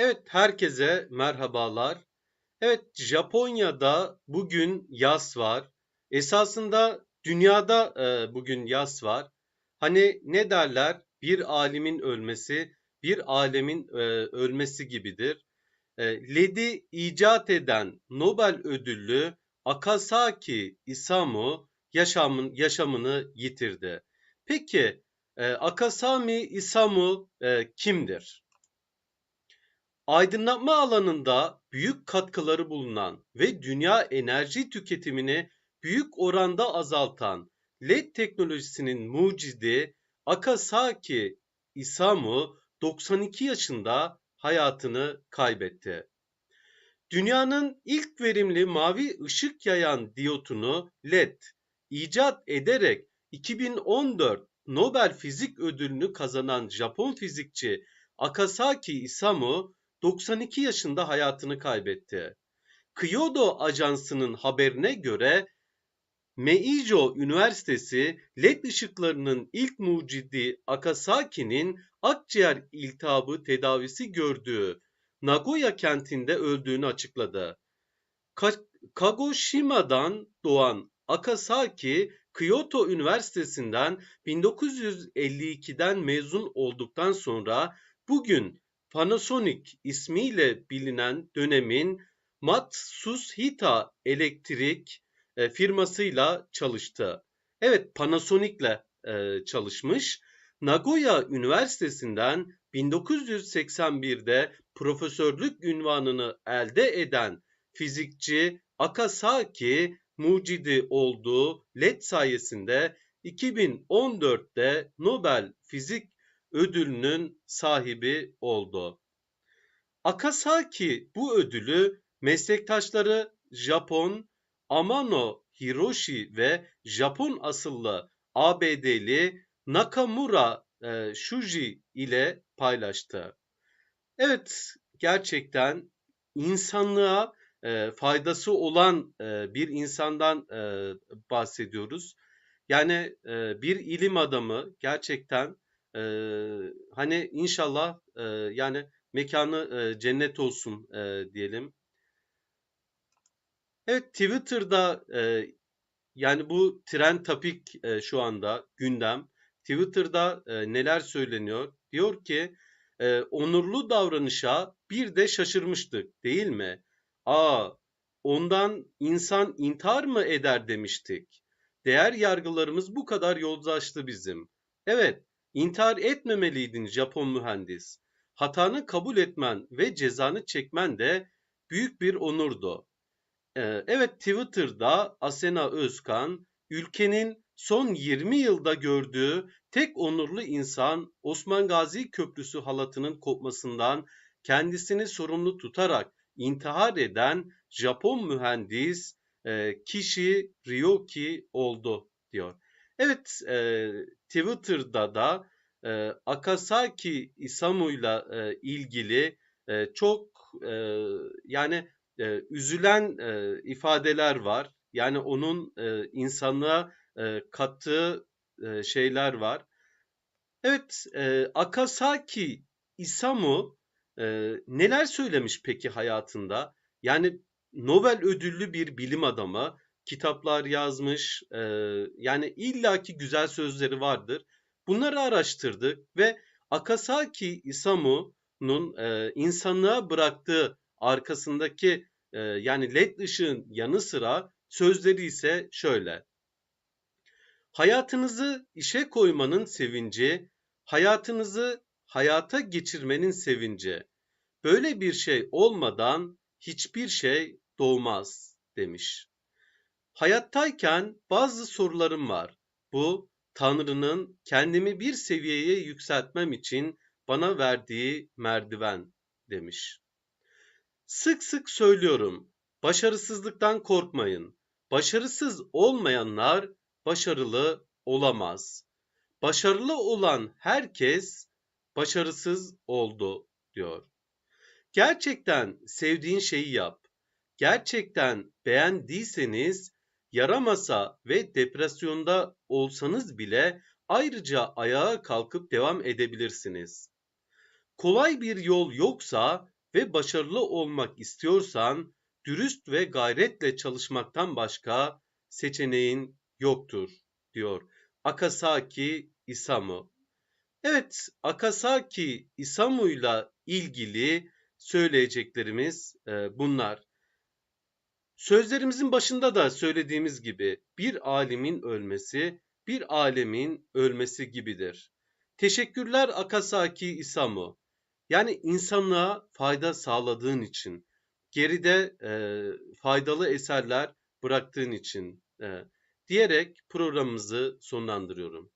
Evet, herkese merhabalar. Evet, Japonya'da bugün yaz var. Esasında dünyada e, bugün yaz var. Hani ne derler? Bir alimin ölmesi, bir alemin e, ölmesi gibidir. E, LED'i icat eden Nobel ödüllü Akasaki Isamu yaşamın, yaşamını yitirdi. Peki e, Akasami Isamu e, kimdir? Aydınlatma alanında büyük katkıları bulunan ve dünya enerji tüketimini büyük oranda azaltan LED teknolojisinin mucidi Akasaki Isamu 92 yaşında hayatını kaybetti. Dünyanın ilk verimli mavi ışık yayan diyotunu LED icat ederek 2014 Nobel Fizik Ödülünü kazanan Japon fizikçi Akasaki Isamu 92 yaşında hayatını kaybetti. Kyoto Ajansı'nın haberine göre Meijo Üniversitesi LED ışıklarının ilk mucidi Akasaki'nin akciğer iltihabı tedavisi gördüğü Nagoya kentinde öldüğünü açıkladı. Kagoshima'dan doğan Akasaki, Kyoto Üniversitesi'nden 1952'den mezun olduktan sonra bugün Panasonic ismiyle bilinen dönemin Matsushita Elektrik e, firmasıyla çalıştı. Evet Panasonic'le e, çalışmış. Nagoya Üniversitesi'nden 1981'de profesörlük ünvanını elde eden fizikçi Akasaki mucidi olduğu LED sayesinde 2014'te Nobel Fizik ödülünün sahibi oldu. Akasaki bu ödülü meslektaşları Japon Amano Hiroshi ve Japon asıllı ABD'li Nakamura e, Shuji ile paylaştı. Evet, gerçekten insanlığa e, faydası olan e, bir insandan e, bahsediyoruz. Yani e, bir ilim adamı gerçekten e, hani inşallah e, yani mekanı e, cennet olsun e, diyelim. Evet Twitter'da e, yani bu trend topik e, şu anda gündem. Twitter'da e, neler söyleniyor? Diyor ki e, onurlu davranışa bir de şaşırmıştık değil mi? Aa ondan insan intihar mı eder demiştik. Değer yargılarımız bu kadar yozlaştı bizim. Evet intihar etmemeliydin Japon mühendis. Hatanı kabul etmen ve cezanı çekmen de büyük bir onurdu. Ee, evet Twitter'da Asena Özkan ülkenin son 20 yılda gördüğü tek onurlu insan Osman Gazi Köprüsü halatının kopmasından kendisini sorumlu tutarak intihar eden Japon mühendis e, Kishi Ryoki oldu diyor. Evet e, Twitter'da da e, Akasaki Isamu'yla e, ilgili e, çok e, yani e, üzülen e, ifadeler var. Yani onun e, insanlığa e, kattığı e, şeyler var. Evet, e, Akasaki Isamu e, neler söylemiş peki hayatında? Yani Nobel ödüllü bir bilim adamı, kitaplar yazmış, e, yani illaki güzel sözleri vardır. Bunları araştırdık ve Akasaki Isamu'nun e, insanlığa bıraktığı arkasındaki e, yani led ışığın yanı sıra sözleri ise şöyle. Hayatınızı işe koymanın sevinci, hayatınızı hayata geçirmenin sevinci. Böyle bir şey olmadan hiçbir şey doğmaz demiş. Hayattayken bazı sorularım var. Bu Tanrı'nın kendimi bir seviyeye yükseltmem için bana verdiği merdiven demiş. Sık sık söylüyorum. Başarısızlıktan korkmayın. Başarısız olmayanlar başarılı olamaz. Başarılı olan herkes başarısız oldu diyor. Gerçekten sevdiğin şeyi yap. Gerçekten beğendiyseniz yaramasa ve depresyonda olsanız bile ayrıca ayağa kalkıp devam edebilirsiniz. Kolay bir yol yoksa ve başarılı olmak istiyorsan dürüst ve gayretle çalışmaktan başka seçeneğin yoktur diyor Akasaki Isamu. Evet, Akasaki Isamu'yla ilgili söyleyeceklerimiz e, bunlar. Sözlerimizin başında da söylediğimiz gibi bir alimin ölmesi bir alemin ölmesi gibidir. Teşekkürler Akasaki Isamu. Yani insanlığa fayda sağladığın için, geride e, faydalı eserler bıraktığın için e, diyerek programımızı sonlandırıyorum.